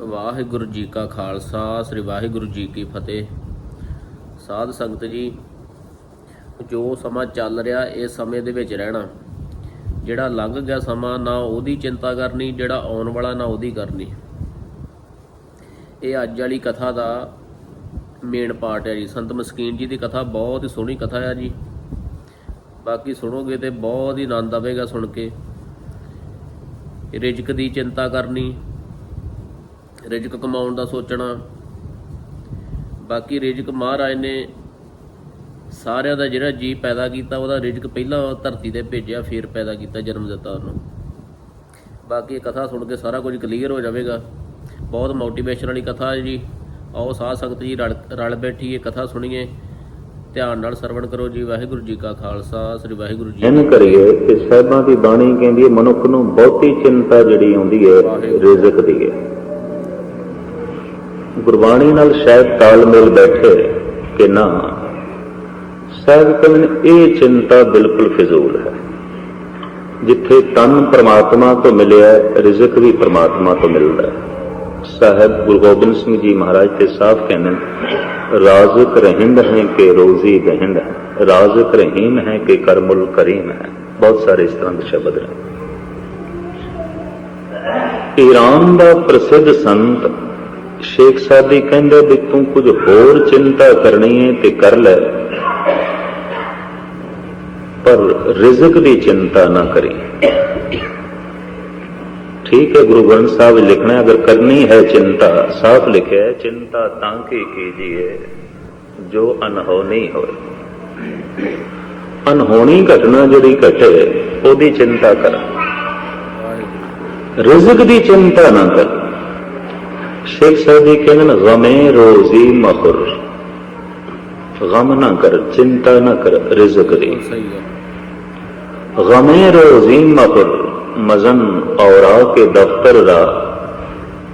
ਵਾਹਿਗੁਰੂ ਜੀ ਕਾ ਖਾਲਸਾ, ਸ੍ਰੀ ਵਾਹਿਗੁਰੂ ਜੀ ਕੀ ਫਤਿਹ। ਸਾਧ ਸੰਗਤ ਜੀ, ਜੋ ਸਮਾਂ ਚੱਲ ਰਿਹਾ ਇਸ ਸਮੇਂ ਦੇ ਵਿੱਚ ਰਹਿਣਾ, ਜਿਹੜਾ ਲੰਘ ਗਿਆ ਸਮਾਂ ਨਾ ਉਹਦੀ ਚਿੰਤਾ ਕਰਨੀ, ਜਿਹੜਾ ਆਉਣ ਵਾਲਾ ਨਾ ਉਹਦੀ ਕਰਨੀ। ਇਹ ਅੱਜ ਵਾਲੀ ਕਥਾ ਦਾ ਮੇਨ ਪਾਰਟ ਹੈ ਜੀ। ਸੰਤ ਮਸਕੀਨ ਜੀ ਦੀ ਕਥਾ ਬਹੁਤ ਹੀ ਸੋਹਣੀ ਕਥਾ ਹੈ ਜੀ। ਬਾਕੀ ਸੁਣੋਗੇ ਤੇ ਬਹੁਤ ਹੀ ਆਨੰਦ ਆਵੇਗਾ ਸੁਣ ਕੇ। ਰਿਜਕ ਦੀ ਚਿੰਤਾ ਕਰਨੀ ਰਿਜਕ ਕਮਾਉਣ ਦਾ ਸੋਚਣਾ। ਬਾਕੀ ਰਿਜਕ ਮਹਾਰਾਜ ਨੇ ਸਾਰਿਆਂ ਦਾ ਜਿਹੜਾ ਜੀ ਪੈਦਾ ਕੀਤਾ ਉਹਦਾ ਰਿਜਕ ਪਹਿਲਾਂ ਧਰਤੀ ਤੇ ਭੇਜਿਆ ਫਿਰ ਪੈਦਾ ਕੀਤਾ ਜਨਮ ਦਿੱਤਾ ਉਹਨੂੰ। ਬਾਕੀ ਇਹ ਕਥਾ ਸੁਣ ਕੇ ਸਾਰਾ ਕੁਝ ਕਲੀਅਰ ਹੋ ਜਾਵੇਗਾ। ਬਹੁਤ ਮੋਟੀਵੇਸ਼ਨ ਵਾਲੀ ਕਥਾ ਹੈ ਜੀ। ਆਓ ਸਾਧ ਸੰਗਤ ਜੀ ਰਲ ਰਲ ਬੈਠੀ ਇਹ ਕਥਾ ਸੁਣੀਏ। ਧਿਆਨ ਨਾਲ ਸਰਵਣ ਕਰੋ ਜੀ। ਵਾਹਿਗੁਰੂ ਜੀ ਕਾ ਖਾਲਸਾ ਸ੍ਰੀ ਵਾਹਿਗੁਰੂ ਜੀ ਇਹਨ ਕਰੀਏ ਕਿ ਸਾਹਿਬਾਂ ਦੀ ਬਾਣੀ ਕਹਿੰਦੀ ਹੈ ਮਨੁੱਖ ਨੂੰ ਬਹੁਤੀ ਚਿੰਤਾ ਜਿਹੜੀ ਆਉਂਦੀ ਹੈ ਰਿਜ਼ਕ ਦੀ ਹੈ। ਗੁਰਬਾਣੀ ਨਾਲ ਸ਼ਾਇਦ ਤਾਲਮੇਲ ਬੈਠੇ ਕਿ ਨਾ ਸਾਹਿਬ ਕਹਿੰਦੇ ਇਹ ਚਿੰਤਾ ਬਿਲਕੁਲ ਫਿਜ਼ੂਲ ਹੈ। ਜਿੱਥੇ ਤਨ ਪ੍ਰਮਾਤਮਾ ਤੋਂ ਮਿਲਿਆ, ਰਿਜ਼ਕ ਵੀ ਪ੍ਰਮਾਤਮਾ ਤੋਂ ਮਿਲਦਾ ਹੈ। ਸਾਹਿਬ ਗੁਰੂ ਗੋਬਿੰਦ ਸਿੰਘ ਜੀ ਮਹਾਰਾਜ ਤੇ ਸਾਫ਼ ਕਹਿੰਦੇ ਨੇ, ਰਾਜ਼ਕ ਰਹਿੰਦ ਹੈ ਕਿ ਰੋਜ਼ੀ ਦਹਿੰਦ ਹੈ, ਰਾਜ਼ਕ ਰਹੀਮ ਹੈ ਕਿ ਕਰਮੁਲ ਕਰੀਮ ਹੈ। ਬਹੁਤ ਸਾਰੇ ਇਸ ਤਰ੍ਹਾਂ ਦੇ ਸ਼ਬਦ ਨੇ। ਈਰਾਨ ਦਾ ਪ੍ਰਸਿੱਧ ਸੰਤ ਸ਼ੇਖ ਸਾਦੀ ਕਹਿੰਦੇ ਵੀ ਤੂੰ ਕੁਝ ਹੋਰ ਚਿੰਤਾ ਕਰਨੀ ਹੈ ਤੇ ਕਰ ਲੈ। ਪਰ ਰਿਜ਼ਕ ਦੀ ਚਿੰਤਾ ਨਾ ਕਰੀ। ਠੀਕ ਹੈ ਗੁਰੂ ਗ੍ਰੰਥ ਸਾਹਿਬ ਲਿਖਣਾ ਅਗਰ ਕਰਨੀ ਹੈ ਚਿੰਤਾ ਸਾਫ਼ ਲਿਖਿਆ ਹੈ ਚਿੰਤਾ ਤਾਂ ਕੀ ਹੈ ਜੋ ਅਨਹੋਣੀ ਹੋਵੇ ਅਨਹੋਣੀ ਘਟਨਾ ਜਿਹੜੀ ਘਟੇ ਉਹਦੀ ਚਿੰਤਾ ਕਰ। ਰਿਜ਼ਕ ਦੀ ਚਿੰਤਾ ਨਾ ਕਰ। شیخ سعدی کہتے نا غم روزی مخر غم نہ کر، چنتا نہ کر، رزق دی۔ غم روزی مخر مزن اورا کے دفتر را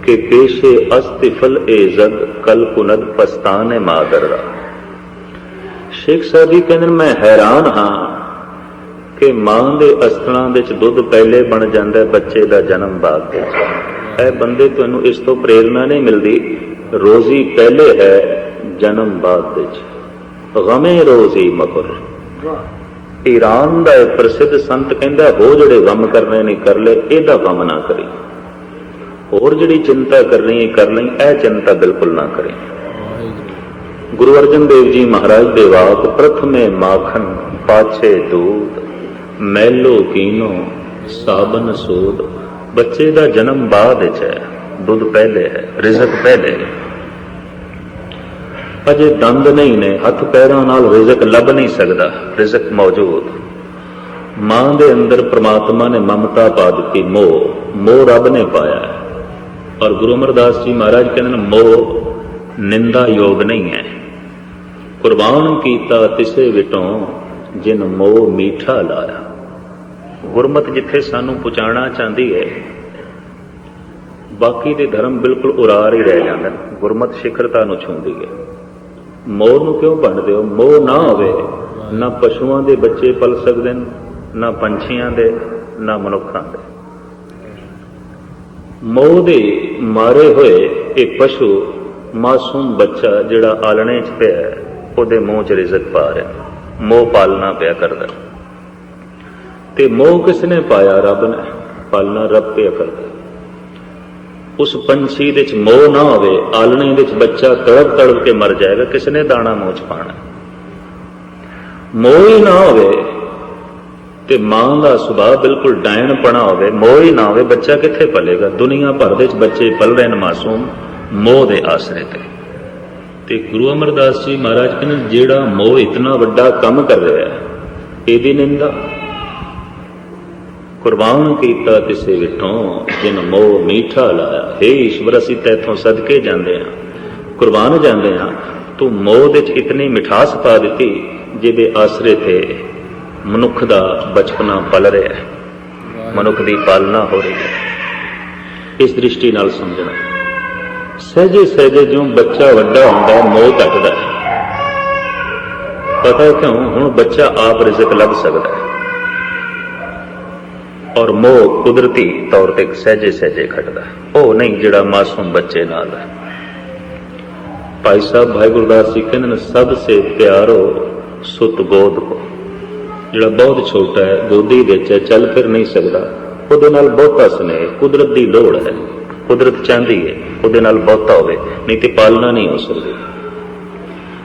کہ پیش استفل ایزد کل کند پستان مادر را شیخ سعدی کہتے میں حیران ہاں کہ ماں دے استنا دے پہلے بن جاندہ بچے دا جنم بعد دے ਦਾ ਇਹ ਬੰਦੇ ਤੁਹਾਨੂੰ ਇਸ ਤੋਂ ਪ੍ਰੇਰਣਾ ਨਹੀਂ ਮਿਲਦੀ। ਰੋਜ਼ੀ ਪਹਿਲੇ ਹੈ, ਜਨਮ ਬਾਅਦ ਵਿੱਚ। ਗਮੇ ਰੋਜ਼ੀ ਮਕਰ। ਈਰਾਨ ਦਾ ਪ੍ਰਸਿੱਧ ਸੰਤ ਕਹਿੰਦਾ, ਹੋ ਜਿਹੜੇ ਗਮ ਕਰਨੇ ਨੇ ਕਰ ਲੈ, ਇਹਦਾ ਗਮ ਨਾ ਕਰੀ। ਹੋਰ ਜਿਹੜੀ ਚਿੰਤਾ ਕਰਨੀ ਹੈ, ਕਰ ਲਈ, ਇਹ ਚਿੰਤਾ ਬਿਲਕੁਲ ਨਾ ਕਰੀ। ਗੁਰੂ ਅਰਜਨ ਦੇਵ ਜੀ ਮਹਾਰਾਜ ਦੇ ਵਾਕ, ਪ੍ਰਥਮੇ ਮਾਖਣ ਪਾਛੇ ਦੂਧ ਮੈਲੋ ਕੀਨੋ ਸਾਬਨ ਸੋਧ ਬੱਚੇ ਦਾ ਜਨਮ ਬਾਅਦ ਵਿੱਚ ਹੈ, ਦੁੱਧ ਪਹਿਲੇ ਹੈ, ਰਿਜ਼ਕ ਪਹਿਲੇ ਹੈ ਅਜੇ ਦੰਦ ਨਹੀਂ ਨੇ, ਹੱਥ ਪੈਰਾਂ ਨਾਲ ਰਿਜ਼ਕ ਲੱਭ ਨਹੀਂ ਸਕਦਾ, ਰਿਜ਼ਕ ਮੌਜੂਦ। ਮਾਂ ਦੇ ਅੰਦਰ ਪ੍ਰਮਾਤਮਾ ਨੇ ਮਮਤਾ ਪਾ ਦਿੱਤੀ, ਮੋਹ ਮੋਹ ਰੱਬ ਨੇ ਪਾਇਆ ਹੈ। ਔਰ ਗੁਰੂ ਅਮਰਦਾਸ ਜੀ ਮਹਾਰਾਜ ਕਹਿੰਦੇ ਨੇ, ਮੋਹ ਨਿੰਦਾ ਯੋਗ ਨਹੀਂ ਹੈ। ਕੁਰਬਾਨ ਕੀਤਾ ਤਿਸੇ ਵਿਟੋਂ, ਜਿਨ ਮੋਹ ਮੀਠਾ ਲਾਇਆ। ਗੁਰਮਤ ਜਿੱਥੇ ਸਾਨੂੰ ਪਹੁੰਚਾਉਣਾ ਚਾਹੁੰਦੀ ਹੈ, ਬਾਕੀ ਦੇ ਧਰਮ ਬਿਲਕੁਲ ਉਰਾਰ ਹੀ ਰਹਿ ਜਾਂਦੇ ਨੇ। ਗੁਰਮਤ ਸਿਖਰਤਾ ਨੂੰ ਛੂੰਹਦੀ ਹੈ। ਮੋਹ ਨੂੰ ਕਿਉਂ ਵੰਡਦੇ ਹੋ? ਮੋਹ ਨਾ ਹੋਵੇ, ਨਾ ਪਸ਼ੂਆਂ ਦੇ ਬੱਚੇ ਪਲ ਸਕਦੇ ਨੇ, ਨਾ ਪੰਛੀਆਂ ਦੇ, ਨਾ ਮਨੁੱਖਾਂ ਦੇ। ਮੋਹ ਦੇ ਮਾਰੇ ਹੋਏ ਇਹ ਪਸ਼ੂ ਮਾਸੂਮ ਬੱਚਾ ਜਿਹੜਾ ਆਲਣੇ 'ਚ ਪਿਆ ਉਹਦੇ ਮੂੰਹ 'ਚ ਰਿਜ਼ਕ ਪਾ ਰਿਹਾ ਮੋਹ ਪਾਲਣਾ ਪਿਆ ਕਰਦਾ ਤੇ ਮੋਹ ਕਿਸ ਨੇ ਪਾਇਆ ਰੱਬ ਨੇ? ਪਾਲਣਾ ਰੱਬ ਤੇ ਅਕਲ ਉਸ ਪੰਛੀ ਦੇ ਵਿੱਚ ਮੋਹ ਨਾ ਹੋਵੇ, ਆਲਣੇ ਦੇ ਵਿੱਚ ਬੱਚਾ ਤੜਪ ਤੜਪ ਕੇ ਮਰ ਜਾਏਗਾ ਕਿਸ ਨੇ ਦਾਣਾ ਮੂੰਹ 'ਚ ਪਾਣਾ? ਮੋਹ ਹੀ ਨਾ ਹੋਵੇ ਤੇ ਮਾਂ ਦਾ ਸੁਭਾਅ ਬਿਲਕੁਲ ਡਾਇਣਪਣਾ ਹੋਵੇ, ਮੋਹ ਹੀ ਨਾ ਹੋਵੇ, ਬੱਚਾ ਕਿੱਥੇ ਪਲੇਗਾ? ਦੁਨੀਆ ਭਰ ਦੇ ਵਿੱਚ ਬੱਚੇ ਪਲ ਰਹੇ ਨੇ ਮਾਸੂਮ, ਮੋਹ ਦੇ ਆਸਰੇ ਤੇ। ਤੇ ਗੁਰੂ ਅਮਰਦਾਸ ਜੀ ਮਹਾਰਾਜ ਕਹਿੰਦੇ ਜਿਹੜਾ ਮੋਹ ਇਤਨਾ ਵੱਡਾ ਕੰਮ ਕਰ ਰਿਹਾ ਹੈ, ਇਹਦੀ ਨਿੰਦਾ। ਕੁਰਬਾਨ ਕੀਤਾ ਤਿਸੇ ਵਿਟੋਂ ਜਿਨ ਮੋਹ ਮੀਠਾ ਲਾਇਆ। हे ਈਸ਼ਵਰ ਅਸੀਂ ਤੇਥੋਂ ਸਦਕੇ ਜਾਂਦੇ ਹਾਂ ਕੁਰਬਾਨ ਜਾਂਦੇ ਹਾਂ। ਤੂੰ ਮੋਹ ਦੇ ਚ ਇਤਨੀ ਮਿਠਾਸ ਪਾ ਦਿੱਤੀ ਜਿਹਦੇ ਆਸਰੇ ਤੇ ਮਨੁੱਖ ਦਾ ਬਚਪਨਾ ਪਲ ਰਿਹਾ ਹੈ। ਮਨੁੱਖ ਦੀ ਪਾਲਣਾ ਹੋ ਰਹੀ ਹੈ। ਇਸ ਦ੍ਰਿਸ਼ਟੀ ਨਾਲ ਸਮਝਣਾ। ਸਹਜੇ ਸਹਜੇ ਜਿਉਂ ਬੱਚਾ ਵੱਡਾ ਹੁੰਦਾ ਮੋਹ ਘਟਦਾ ਹੈ। ਪਤਾ ਕਿਉਂ? ਹੁਣ ਬੱਚਾ ਆਪ ਰਿਜ਼ਕ ਲੱਭ ਸਕਦਾ ਹੈ। ਔਰ ਮੋਹ ਕੁਦਰਤੀ ਤੌਰ ਤੇ ਸਹਿਜੇ ਸਹਿਜੇ ਖਟਦਾ ਉਹ ਨਹੀਂ ਜਿਹੜਾ ਮਾਸੂਮ ਬੱਚੇ ਨਾਲ ਹੈ। ਭਾਈ ਸਾਹਿਬ ਭਾਈ ਗੁਰਦਾਸ ਜੀ ਕਹਿੰਦੇ ਨੇ, ਸਭ ਸੇ ਪਿਆਰੋ ਸੁਤ ਗੋਦ ਕੋ। ਜਿਹੜਾ ਬਹੁਤ ਛੋਟਾ ਹੈ, ਗੋਦੀ ਵਿੱਚ ਹੈ, ਚੱਲ ਫਿਰ ਨਹੀਂ ਸਕਦਾ। ਉਹਦੇ ਨਾਲ ਬਹੁਤਾ ਸਨੇਹ, ਕੁਦਰਤ ਦੀ ਲੋੜ ਹੈ। ਕੁਦਰਤ ਚਾਹੁੰਦੀ ਹੈ, ਉਹਦੇ ਨਾਲ ਬਹੁਤਾ ਹੋਵੇ। ਨਹੀਂ ਤੇ ਪਾਲਣਾ ਨਹੀਂ ਹੋ ਸਕਦੀ।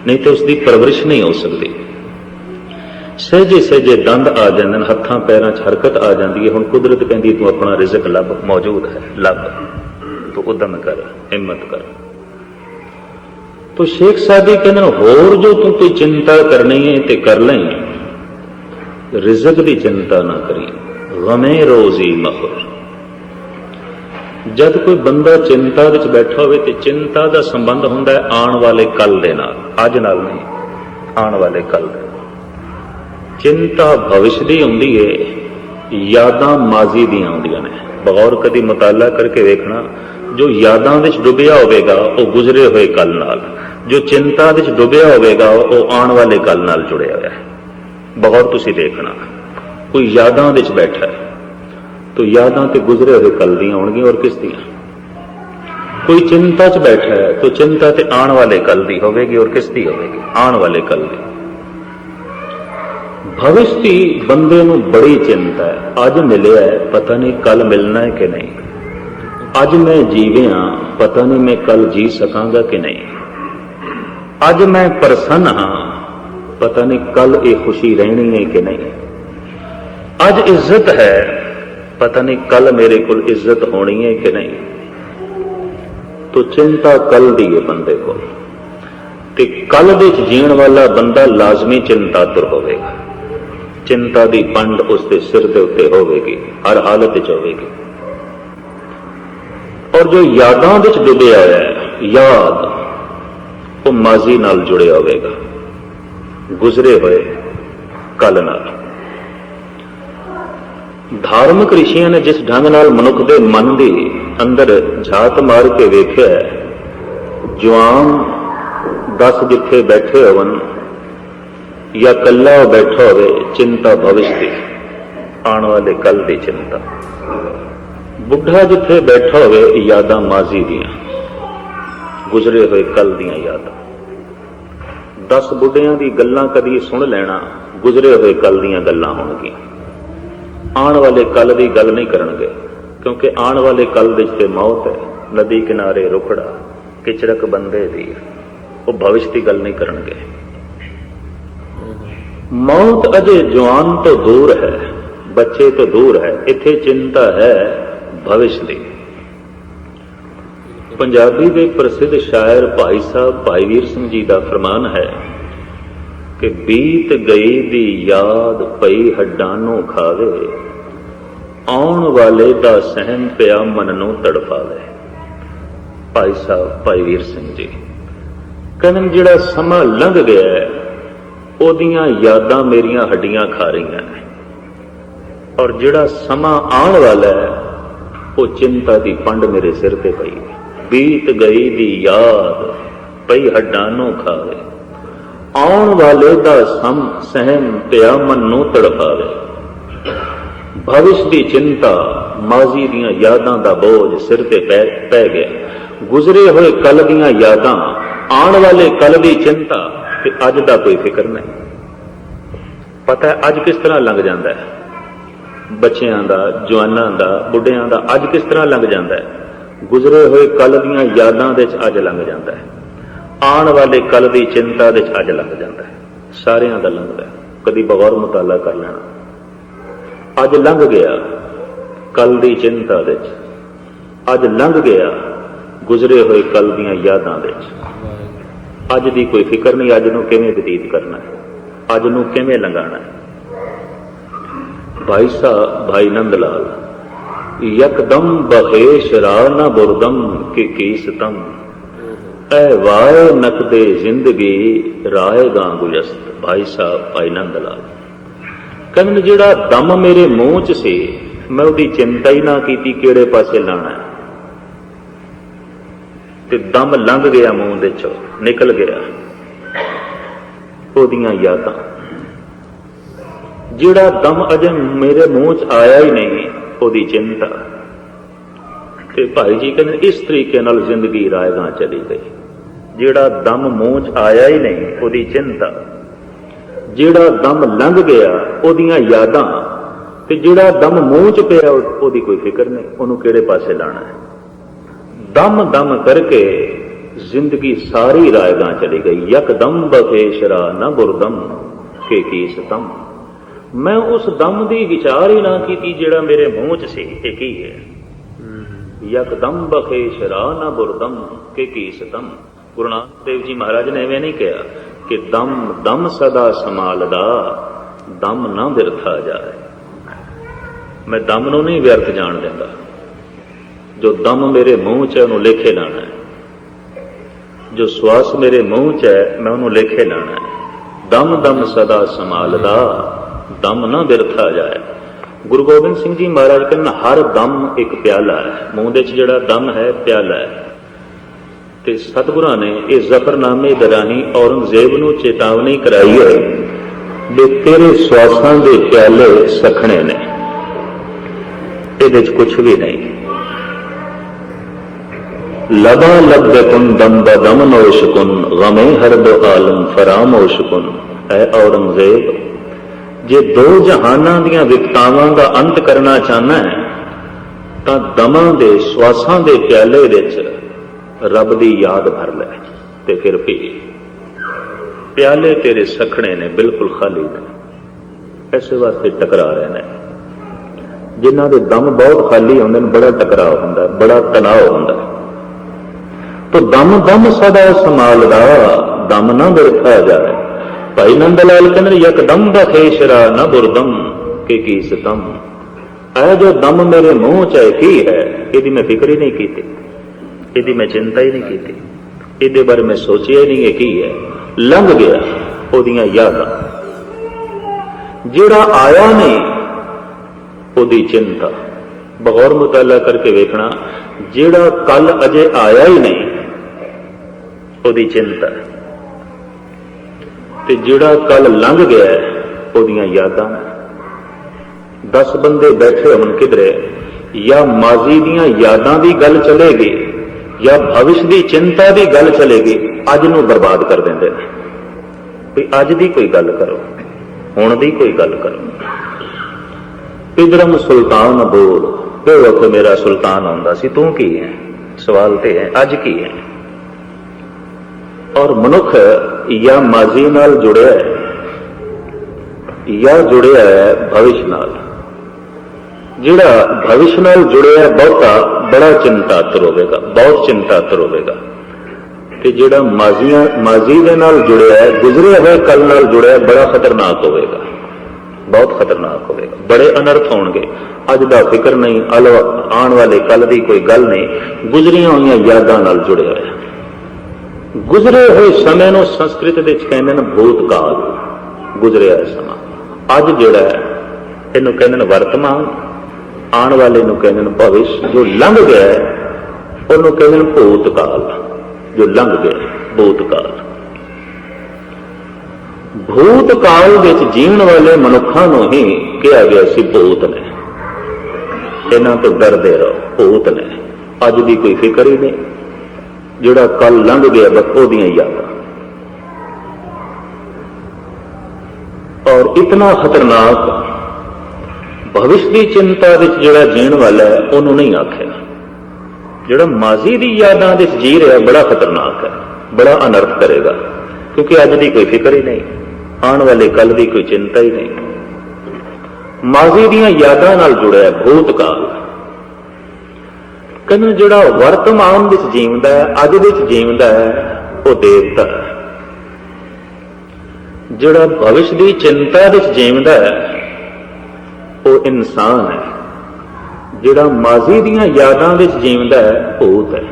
ਨਹੀਂ ਤੇ ਉਸ ਦੀ ਪਰਵਰਿਸ਼ ਨਹੀਂ ਹੋ ਸਕਦੀ। ਸਹਿਜੇ ਸਹਿਜੇ ਦੰਦ ਆ ਜਾਂਦੇ ਨੇ ਹੱਥਾਂ ਪੈਰਾਂ 'ਚ ਹਰਕਤ ਆ ਜਾਂਦੀ ਹੈ। ਹੁਣ ਕੁਦਰਤ ਕਹਿੰਦੀ ਤੂੰ ਆਪਣਾ ਰਿਜ਼ਕ ਲੱਭ, ਮੌਜੂਦ ਹੈ, ਲੱਭ। ਤੂੰ ਉਦਮ ਕਰ, ਹਿੰਮਤ ਕਰ। ਤੋ ਸ਼ੇਖ ਸਾਦੀ ਕਹਿੰਦੇ ਹੋਰ ਜੋ ਤੂੰ ਕੋਈ ਚਿੰਤਾ ਕਰਨੀ ਹੈ ਤੇ ਕਰ ਲੈ। ਰਿਜ਼ਕ ਦੀ ਚਿੰਤਾ ਨਾ ਕਰੀ। ਗਮੇ ਰੋਜ਼ੀ ਮਖਰ ਜਦ ਕੋਈ ਬੰਦਾ ਚਿੰਤਾ ਵਿੱਚ ਬੈਠਾ ਹੋਵੇ ਤੇ ਚਿੰਤਾ ਦਾ ਸੰਬੰਧ ਹੁੰਦਾ ਹੈ ਆਉਣ ਵਾਲੇ ਕੱਲ ਦੇ ਨਾਲ। ਅੱਜ ਨਾਲ ਨਹੀਂ, ਆਉਣ ਵਾਲੇ ਕੱਲ ਦੇ ਚਿੰਤਾ ਭਵਿਸ਼ ਦੀ ਆਉਂਦੀ ਹੈ ਯਾਦਾਂ ਮਾਜ਼ੀ ਦੀਆਂ ਆਉਂਦੀਆਂ ਨੇ। ਬਗੌਰ ਕਦੀ ਮਤਾਲਾ ਕਰਕੇ ਵੇਖਣਾ, ਜੋ ਯਾਦਾਂ ਵਿੱਚ ਡੁੱਬਿਆ ਹੋਵੇਗਾ, ਉਹ ਗੁਜ਼ਰੇ ਹੋਏ ਕੱਲ ਨਾਲ। ਜੋ ਚਿੰਤਾ ਵਿੱਚ ਡੁੱਬਿਆ ਹੋਵੇਗਾ, ਉਹ ਆਉਣ ਵਾਲੇ ਕੱਲ ਨਾਲ ਜੁੜਿਆ ਹੋਇਆ ਹੈ। ਬਗੌਰ ਤੁਸੀਂ ਦੇਖਣਾ ਕੋਈ ਯਾਦਾਂ ਵਿੱਚ ਬੈਠਾ ਹੈ, ਤੋ ਯਾਦਾਂ ਤੇ ਗੁਜ਼ਰੇ ਹੋਏ ਕੱਲ ਦੀਆਂ ਹੋਣਗੀਆਂ ਔਰ ਕਿਸ ਦੀਆਂ? ਕੋਈ ਚਿੰਤਾ 'ਚ ਬੈਠਾ ਹੈ, ਤੋ ਚਿੰਤਾ ਤੇ ਆਉਣ ਵਾਲੇ ਕੱਲ ਦੀ ਹੋਵੇਗੀ ਔਰ ਕਿਸ ਦੀ ਹੋਵੇਗੀ? ਆਉਣ ਵਾਲੇ ਕੱਲ ਦੀ। ਭਵਿਸ਼ ਦੀ ਬੰਦੇ ਨੂੰ ਬੜੀ ਚਿੰਤਾ ਹੈ। ਅੱਜ ਮਿਲਿਆ ਹੈ, ਪਤਾ ਨਹੀਂ ਕੱਲ ਮਿਲਣਾ ਹੈ ਕਿ ਨਹੀਂ। ਅੱਜ ਮੈਂ ਜੀਵਿਆ, ਪਤਾ ਨਹੀਂ ਮੈਂ ਕੱਲ ਜੀ ਸਕਾਂਗਾ ਕਿ ਨਹੀਂ। ਅੱਜ ਮੈਂ ਪ੍ਰਸੰਨ ਹਾਂ, ਪਤਾ ਨਹੀਂ ਕੱਲ ਇਹ ਖੁਸ਼ੀ ਰਹਿਣੀ ਹੈ ਕਿ ਨਹੀਂ। ਅੱਜ ਇੱਜ਼ਤ ਹੈ, ਪਤਾ ਨਹੀਂ ਕੱਲ ਮੇਰੇ ਕੋਲ ਇੱਜ਼ਤ ਹੋਣੀ ਹੈ ਕਿ ਨਹੀਂ। ਤੋ ਚਿੰਤਾ ਕੱਲ ਦੀ ਹੈ ਬੰਦੇ ਕੋਲ। ਤੇ ਕੱਲ ਦੇ ਜੀਣ ਵਾਲਾ ਬੰਦਾ ਲਾਜ਼ਮੀ ਚਿੰਤਾਤੁਰ ਹੋਵੇਗਾ। ਚਿੰਤਾ ਦੀ ਪੰਡ ਉਸ ਦੇ ਸਿਰ ਦੇ ਉੱਤੇ ਹੋਵੇਗੀ ਹਰ ਹਾਲਤ ਵਿੱਚ ਹੋਵੇਗੀ। ਔਰ ਜੋ ਯਾਦਾਂ ਵਿੱਚ ਡੁੱਬਿਆ ਹੋਇਆ ਹੈ ਯਾਦ ਉਹ ਮਾਜ਼ੀ ਨਾਲ ਜੁੜਿਆ ਹੋਵੇਗਾ। ਗੁਜ਼ਰੇ ਹੋਏ ਕੱਲ ਨਾਲ। ਧਾਰਮਿਕ ਰਿਸ਼ੀਆਂ ਨੇ ਜਿਸ ਢੰਗ ਨਾਲ ਮਨੁੱਖ ਦੇ ਮਨ ਦੀ ਅੰਦਰ ਝਾਤ ਮਾਰ ਕੇ ਵੇਖਿਆ ਹੈ, ਜਵਾਨ 10 ਜਿੱਥੇ ਬੈਠੇ ਹੋਵਨ ਜਾਂ ਕੱਲਾ ਉਹ ਬੈਠਾ ਹੋਵੇ, ਚਿੰਤਾ ਭਵਿਸ਼ ਦੀ ਆਉਣ ਵਾਲੇ ਕੱਲ ਦੀ ਚਿੰਤਾ। ਬੁੱਢਾ ਜਿੱਥੇ ਬੈਠਾ ਹੋਵੇ, ਯਾਦਾਂ ਮਾਜ਼ੀ ਦੀਆਂ। ਗੁਜ਼ਰੇ ਹੋਏ ਕੱਲ ਦੀਆਂ ਯਾਦਾਂ। 10 ਬੁੱਢਿਆਂ ਦੀ ਗੱਲਾਂ ਕਦੀ ਸੁਣ ਲੈਣਾ, ਗੁਜ਼ਰੇ ਹੋਏ ਕੱਲ ਦੀਆਂ ਗੱਲਾਂ ਹੋਣਗੀਆਂ। ਆਉਣ ਵਾਲੇ ਕੱਲ ਦੀ ਗੱਲ ਨਹੀਂ ਕਰਨਗੇ, ਕਿਉਂਕਿ ਆਉਣ ਵਾਲੇ ਕੱਲ ਵਿੱਚ ਤੇ ਮੌਤ ਹੈ, ਨਦੀ ਕਿਨਾਰੇ ਰੁਕੜਾ, ਕਿਚੜਕ ਬੰਦੇ ਦੀ। ਉਹ ਭਵਿਸ਼ ਦੀ ਗੱਲ ਨਹੀਂ ਕਰਨਗੇ। ਮੌਤ ਅਜੇ ਜਵਾਨ ਤੋਂ ਦੂਰ ਹੈ ਬੱਚੇ ਤੋਂ ਦੂਰ ਹੈ ਇੱਥੇ ਚਿੰਤਾ ਹੈ ਭਵਿਸ਼ ਦੀ। ਪੰਜਾਬੀ ਦੇ ਪ੍ਰਸਿੱਧ ਸ਼ਾਇਰ ਭਾਈ ਸਾਹਿਬ ਭਾਈ ਵੀਰ ਸਿੰਘ ਜੀ ਦਾ ਫਰਮਾਨ ਹੈ ਕਿ ਬੀਤ ਗਈ ਦੀ ਯਾਦ ਪਈ ਹੱਡਾਂ ਨੂੰ ਖਾਵੇ ਆਉਣ ਵਾਲੇ ਦਾ ਸਹਿਮ ਪਿਆ ਮਨ ਨੂੰ ਤੜਫਾਵੇ। ਭਾਈ ਸਾਹਿਬ ਭਾਈ ਵੀਰ ਸਿੰਘ ਜੀ ਕਹਿੰਦੇ ਜਿਹੜਾ ਸਮਾਂ ਲੰਘ ਗਿਆ ਹੈ, ਉਹਦੀਆਂ ਯਾਦਾਂ ਮੇਰੀਆਂ ਹੱਡੀਆਂ ਖਾ ਰਹੀਆਂ ਨੇ। ਔਰ ਜਿਹੜਾ ਸਮਾਂ ਆਉਣ ਵਾਲਾ ਹੈ, ਉਹ ਚਿੰਤਾ ਦੀ ਪੰਡ ਮੇਰੇ ਸਿਰ ਤੇ ਪਈ ਹੈ। ਬੀਤ ਗਈ ਦੀ ਯਾਦ ਪਈ ਹੱਡਾਂ ਨੂੰ ਖਾਵੇ। ਆਉਣ ਵਾਲੇ ਦਾ ਸਮ, ਸਹਿਮ ਪਿਆ ਮਨ ਨੂੰ ਤੜਫਾਵੇ। ਭਵਿਸ਼ ਦੀ ਚਿੰਤਾ ਮਾਜ਼ੀ ਦੀਆਂ ਯਾਦਾਂ ਦਾ ਬੋਝ ਸਿਰ ਤੇ ਪੈ ਪੈ ਗਿਆ। ਗੁਜ਼ਰੇ ਹੋਏ ਕੱਲ ਦੀਆਂ ਯਾਦਾਂ, ਆਉਣ ਵਾਲੇ ਕੱਲ ਦੀ ਚਿੰਤਾ ਤੇ ਅੱਜ ਦਾ ਕੋਈ ਫਿਕਰ ਨਹੀਂ। ਪਤਾ ਅੱਜ ਕਿਸ ਤਰ੍ਹਾਂ ਲੰਘ ਜਾਂਦਾ ਹੈ? ਬੱਚਿਆਂ ਦਾ, ਜਵਾਨਾਂ ਦਾ, ਬੁੱਢਿਆਂ ਦਾ ਅੱਜ ਕਿਸ ਤਰ੍ਹਾਂ ਲੰਘ ਜਾਂਦਾ ਹੈ? ਗੁਜ਼ਰੇ ਹੋਏ ਕੱਲ ਦੀਆਂ ਯਾਦਾਂ ਦੇ ਵਿੱਚ ਅੱਜ ਲੰਘ ਜਾਂਦਾ ਹੈ। ਆਉਣ ਵਾਲੇ ਕੱਲ ਦੀ ਚਿੰਤਾ ਦੇ ਵਿੱਚ ਅੱਜ ਲੰਘ ਜਾਂਦਾ ਹੈ। ਸਾਰਿਆਂ ਦਾ ਲੰਘਦਾ ਹੈ। ਕਦੀ ਬਗੌਰ ਮੁਤਾਲਾ ਕਰ ਲੈਣਾ। ਅੱਜ ਲੰਘ ਗਿਆ ਕੱਲ ਦੀ ਚਿੰਤਾ ਦੇ ਵਿੱਚ। ਅੱਜ ਲੰਘ ਗਿਆ ਗੁਜ਼ਰੇ ਹੋਏ ਕੱਲ ਦੀਆਂ ਯਾਦਾਂ ਦੇ ਵਿੱਚ। ਅੱਜ ਦੀ ਕੋਈ ਫਿਕਰ ਨਹੀਂ, ਅੱਜ ਨੂੰ ਕਿਵੇਂ ਬਤੀਤ ਕਰਨਾ ਹੈ? ਅੱਜ ਨੂੰ ਕਿਵੇਂ ਲੰਘਾਣਾ ਹੈ? ਭਾਈ ਸਾਹਿਬ, ਭਾਈ ਨੰਦ ਲਾਲ ਯਕਦਮ ਬਖੇਸ਼ ਰਾ ਨਾ ਬੁਰਦਮ ਕਿ ਕੀਸਤਮ। ਐ ਵਾਏ ਨਕਦੇ ਜ਼ਿੰਦਗੀ, ਰਾਏ ਗਾਂ ਗੁਜਸਤ। ਭਾਈ ਸਾਹਿਬ, ਭਾਈ ਨੰਦ ਲਾਲ ਕਹਿੰਦੇ ਜਿਹੜਾ ਦਮ ਮੇਰੇ ਮੂੰਹ 'ਚ ਸੀ, ਮੈਂ ਉਹਦੀ ਚਿੰਤਾ ਹੀ ਨਾ ਕੀਤੀ ਕਿਹੜੇ ਪਾਸੇ ਲਾਣਾ ਹੈ। ਤੇ ਦਮ ਲੰਘ ਗਿਆ ਮੂੰਹ ਦੇ ਚੋਂ, ਨਿਕਲ ਗਿਆ। ਉਹਦੀਆਂ ਯਾਦਾਂ। ਜਿਹੜਾ ਦਮ ਅਜੇ ਮੇਰੇ ਮੂੰਹ 'ਚ ਆਇਆ ਹੀ ਨਹੀਂ, ਉਹਦੀ ਚਿੰਤਾ। ਤੇ ਭਾਈ ਜੀ ਕਹਿੰਦੇ, ਇਸ ਤਰੀਕੇ ਨਾਲ ਜ਼ਿੰਦਗੀ ਰਾਇਗਾਂ ਚਲੀ ਗਈ। ਜਿਹੜਾ ਦਮ ਮੂੰਹ 'ਚ ਆਇਆ ਹੀ ਨਹੀਂ, ਉਹਦੀ ਚਿੰਤਾ। ਜਿਹੜਾ ਦਮ ਲੰਘ ਗਿਆ, ਉਹਦੀਆਂ ਯਾਦਾਂ। ਤੇ ਜਿਹੜਾ ਦਮ ਮੂੰਹ 'ਚ ਪਿਆ, ਉਹਦੀ ਕੋਈ ਫਿਕਰ ਨਹੀਂ। ਉਹਨੂੰ ਕਿਹੜੇ ਪਾਸੇ ਲਾਣਾ ਹੈ? ਦਮ ਦਮ ਕਰਕੇ ਜ਼ਿੰਦਗੀ ਸਾਰੀ ਰਾਇਗਾਂ ਚਲੀ ਗਈ। ਯਕਦਮ ਬਖੇਸ਼ਰਾ ਨਾ ਬੁਰਦਮ ਕੇ ਕੀ ਸਤਮ ਮੈਂ ਉਸ ਦਮ ਦੀ ਵਿਚਾਰ ਹੀ ਨਾ ਕੀਤੀ ਜਿਹੜਾ ਮੇਰੇ ਮੂੰਹ 'ਚ ਸੀ, ਇਹ ਕੀ ਹੈ? ਯਕਦਮ ਬਖੇਸ਼ਰਾ ਨਾ ਬੁਰਦਮ ਕੇ ਕੀ ਸਤਮ ਗੁਰੂ ਨਾਨਕ ਦੇਵ ਜੀ ਮਹਾਰਾਜ ਨੇ ਐਵੇਂ ਨਹੀਂ ਕਿਹਾ ਕਿ ਦਮ ਦਮ ਸਦਾ ਸੰਭਾਲਦਾ, ਦਮ ਨਾ ਬਿਰਥਾ ਜਾਏ। ਮੈਂ ਦਮ ਨੂੰ ਨਹੀਂ ਵਿਅਰਥ ਜਾਣ ਦਿੰਦਾ। ਜੋ ਦਮ ਮੇਰੇ ਮੂੰਹ 'ਚ ਉਹਨੂੰ ਲੇਖੇ ਲਾਣਾ ਹੈ। ਜੋ ਸਵਾਸ ਮੇਰੇ ਮੂੰਹ 'ਚ ਹੈ, ਮੈਂ ਉਹਨੂੰ ਲੇਖੇ ਲਾਣਾ ਹੈ। ਦਮ ਦਮ ਸਦਾ ਸੰਭਾਲਦਾ, ਦਮ ਨਾ ਬਿਰਥਾ ਜਾਏ। ਗੁਰੂ ਗੋਬਿੰਦ ਸਿੰਘ ਜੀ ਮਹਾਰਾਜ ਕਹਿੰਦੇ ਹਰ ਦਮ ਇੱਕ ਪਿਆਲਾ ਹੈ। ਮੂੰਹ ਦੇ 'ਚ ਜਿਹੜਾ ਦਮ ਹੈ, ਪਿਆਲਾ ਹੈ। ਤੇ ਸਤਿਗੁਰਾਂ ਨੇ ਇਹ ਜ਼ਫਰਨਾਮੇ ਦੇ ਔਰੰਗਜ਼ੇਬ ਨੂੰ ਚੇਤਾਵਨੀ ਕਰਾਈ ਹੈ ਵੀ ਤੇਰੇ ਸਵਾਸਾਂ ਦੇ ਪਿਆਲੇ ਸਖਣੇ ਨੇ। ਇਹਦੇ 'ਚ ਕੁਝ ਵੀ ਨਹੀਂ। ਲਬਾ ਲਬਦ ਕੁਨ ਦਮ ਬਦਮ ਨੋਸ਼ਕੁਨ ਗਮੇ ਹਰਦ ਆਲਮ ਫਰਾਮੋਸ਼ਕੁਨ ਐ ਔਰੰਗਜ਼ੇਬ, ਜੇ ਦੋ ਜਹਾਨਾਂ ਦੀਆਂ ਵਿਕਤਾਵਾਂ ਦਾ ਅੰਤ ਕਰਨਾ ਚਾਹਨਾ ਹੈ, ਤਾਂ ਦਮਾਂ ਦੇ ਸਵਾਸਾਂ ਦੇ ਪਿਆਲੇ ਵਿੱਚ ਰੱਬ ਦੀ ਯਾਦ ਭਰ ਲੈ ਤੇ ਫਿਰ ਪੀ। ਪਿਆਲੇ ਤੇਰੇ ਸਖਣੇ ਨੇ ਬਿਲਕੁਲ ਖਾਲੀ ਨੇ। ਐਸੇ ਵਾਸਤੇ ਟਕਰਾ ਰਹੇ ਨੇ ਜਿਨ੍ਹਾਂ ਦੇ ਦਮ ਬਹੁਤ ਖਾਲੀ ਹੁੰਦੇ ਨੇ, ਬੜਾ ਟਕਰਾਅ ਹੁੰਦਾ, ਬੜਾ ਤਣਾਅ ਹੁੰਦਾ। ਤੋ ਦਮ ਦਮ ਸਦਾ ਸੰਭਾਲਦਾ ਦਮ ਨਾ ਬਿਰਥਾ ਜਾਏ ਭਾਈ ਨੰਦ ਲਾਲ ਕਹਿੰਦੇ ਯਕਦਮ ਦਾ ਖੇਸ਼ਰਾ ਨਾ ਬੁਰਦਮ ਕਿ ਕੀ ਸਤਮ ਇਹ ਜੋ ਦਮ ਮੇਰੇ ਮੂੰਹ ਚ ਹੈ ਕੀ ਹੈ? ਇਹਦੀ ਮੈਂ ਫਿਕਰ ਹੀ ਨਹੀਂ ਕੀਤੀ। ਇਹਦੀ ਮੈਂ ਚਿੰਤਾ ਹੀ ਨਹੀਂ ਕੀਤੀ। ਇਹਦੇ ਬਾਰੇ ਮੈਂ ਸੋਚਿਆ ਹੀ ਨਹੀਂ ਇਹ ਕੀ ਹੈ। ਲੰਘ ਗਿਆ ਉਹਦੀਆਂ ਯਾਦਾਂ। ਜਿਹੜਾ ਆਇਆ ਨਹੀਂ, ਉਹਦੀ ਚਿੰਤਾ। ਬਗੌਰ ਮੁਤਾਲਾ ਕਰਕੇ ਵੇਖਣਾ, ਜਿਹੜਾ ਕੱਲ ਅਜੇ ਆਇਆ ਹੀ ਨਹੀਂ ਉਹਦੀ ਚਿੰਤਾ। ਤੇ ਜਿਹੜਾ ਕੱਲ ਲੰਘ ਗਿਆ ਉਹਦੀਆਂ ਯਾਦਾਂ 10 ਬੰਦੇ ਬੈਠੇ ਹੋਣ ਕਿਧਰੇ, ਜਾਂ ਮਾਜ਼ੀ ਦੀਆਂ ਯਾਦਾਂ ਦੀ ਗੱਲ ਚਲੇਗੀ, ਜਾਂ ਭਵਿਸ਼ ਦੀ ਚਿੰਤਾ ਦੀ ਗੱਲ ਚਲੇਗੀ, ਅੱਜ ਨੂੰ ਬਰਬਾਦ ਕਰ ਦਿੰਦੇ ਨੇ। ਵੀ ਅੱਜ ਦੀ ਕੋਈ ਗੱਲ ਕਰੋ, ਹੁਣ ਦੀ ਕੋਈ ਗੱਲ ਕਰੋ। ਇਧਰਮ ਸੁਲਤਾਨ ਬੋਲ ਤੇ ਵਕਤ ਮੇਰਾ ਸੁਲਤਾਨ ਆਉਂਦਾ ਸੀ, ਤੂੰ ਕੀ ਹੈ? ਸਵਾਲ ਤੇ ਹੈ, ਅੱਜ ਕੀ ਹੈ? ਔਰ ਮਨੁੱਖ ਜਾਂ ਮਾਜ਼ੀ ਨਾਲ ਜੁੜਿਆ ਹੈ ਜਾਂ ਜੁੜਿਆ ਹੈ ਭਵਿਸ਼ ਨਾਲ। ਜਿਹੜਾ ਭਵਿਸ਼ ਨਾਲ ਜੁੜਿਆ ਹੈ ਬਹੁਤਾ ਬੜਾ ਚਿੰਤਾਤਰ ਹੋਵੇਗਾ ਬਹੁਤ ਚਿੰਤਾਤਰ ਹੋਵੇਗਾ। ਤੇ ਜਿਹੜਾ ਮਾਜ਼ੀਆਂ ਮਾਜ਼ੀ ਦੇ ਨਾਲ ਜੁੜਿਆ ਹੈ ਗੁਜ਼ਰੇ ਹੋਏ ਕੱਲ ਨਾਲ ਜੁੜਿਆ ਹੈ, ਬੜਾ ਖਤਰਨਾਕ ਹੋਵੇਗਾ। ਬਹੁਤ ਖਤਰਨਾਕ ਹੋਵੇਗਾ। ਬੜੇ ਅਨਰਥ ਹੋਣਗੇ। ਅੱਜ ਦਾ ਫਿਕਰ ਨਹੀਂ ਆਉਣ ਵਾਲੇ ਕੱਲ ਦੀ ਕੋਈ ਗੱਲ ਨਹੀਂ। ਗੁਜ਼ਰੀਆਂ ਹੋਈਆਂ ਯਾਦਾਂ ਨਾਲ ਜੁੜਿਆ ਹੋਇਆ। ਗੁਜ਼ਰੇ ਹੋਏ ਸਮੇਂ ਨੂੰ ਸੰਸਕ੍ਰਿਤ ਵਿੱਚ ਕਹਿੰਦੇ ਨੇ ਭੂਤਕਾਲ। ਗੁਜ਼ਰਿਆ ਸਮਾਂ। ਅੱਜ ਜਿਹੜਾ ਹੈ, ਇਹਨੂੰ ਕਹਿੰਦੇ ਨੇ ਵਰਤਮਾਨ। ਆਉਣ ਵਾਲੇ ਨੂੰ ਕਹਿੰਦੇ ਨੇ ਭਵਿਸ਼। ਜੋ ਲੰਘ ਗਿਆ ਉਹਨੂੰ ਕਹਿੰਦੇ ਨੇ ਭੂਤ ਕਾਲ ਜੋ ਲੰਘ ਗਿਆ ਭੂਤਕਾਲ। ਭੂਤਕਾਲ ਵਿੱਚ ਜੀਵਨ ਵਾਲੇ ਮਨੁੱਖਾਂ ਨੂੰ ਹੀ ਕਿਹਾ ਗਿਆ ਸੀ ਭੂਤ ਨੇ। ਇਹਨਾਂ ਤੋਂ ਡਰਦੇ ਰਹੋ, ਭੂਤ ਨੇ। ਅੱਜ ਦੀ ਕੋਈ ਫਿਕਰ ਹੀ ਨਹੀਂ। ਜਿਹੜਾ ਕੱਲ ਲੰਘ ਗਿਆ ਬਸ ਉਹਦੀਆਂ ਯਾਦਾਂ। ਔਰ ਇਤਨਾ ਖਤਰਨਾਕ ਭਵਿਸ਼ ਦੀ ਚਿੰਤਾ ਵਿੱਚ ਜਿਹੜਾ ਜੀਣ ਵਾਲਾ ਹੈ, ਉਹਨੂੰ ਨਹੀਂ ਆਖਿਆ। ਜਿਹੜਾ ਮਾਜ਼ੀ ਦੀ ਯਾਦਾਂ ਵਿੱਚ ਜੀ ਰਿਹਾ, ਬੜਾ ਖਤਰਨਾਕ ਹੈ, ਬੜਾ ਅਨਰਥ ਕਰੇਗਾ, ਕਿਉਂਕਿ ਅੱਜ ਦੀ ਕੋਈ ਫਿਕਰ ਹੀ ਨਹੀਂ, ਆਉਣ ਵਾਲੇ ਕੱਲ ਦੀ ਕੋਈ ਚਿੰਤਾ ਹੀ ਨਹੀਂ। ਮਾਜ਼ੀ ਦੀਆਂ ਯਾਦਾਂ ਨਾਲ ਜੁੜਿਆ ਹੈ ਭੂਤਕਾਲ। ਕਹਿੰਦੇ ਜਿਹੜਾ ਵਰਤਮਾਨ ਵਿੱਚ ਜੀਵਦਾ ਹੈ, ਅੱਜ ਵਿੱਚ ਜੀਵਦਾ ਹੈ, ਉਹ ਦੇਵਤਾ। ਜਿਹੜਾ ਭਵਿਸ਼ ਦੀ ਚਿੰਤਾ ਵਿੱਚ ਜੀਵਦਾ ਹੈ, ਉਹ ਇਨਸਾਨ ਹੈ। ਜਿਹੜਾ ਮਾਜ਼ੀ ਦੀਆਂ ਯਾਦਾਂ ਵਿੱਚ ਜੀਵਦਾ ਹੈ, ਭੂਤ ਹੈ।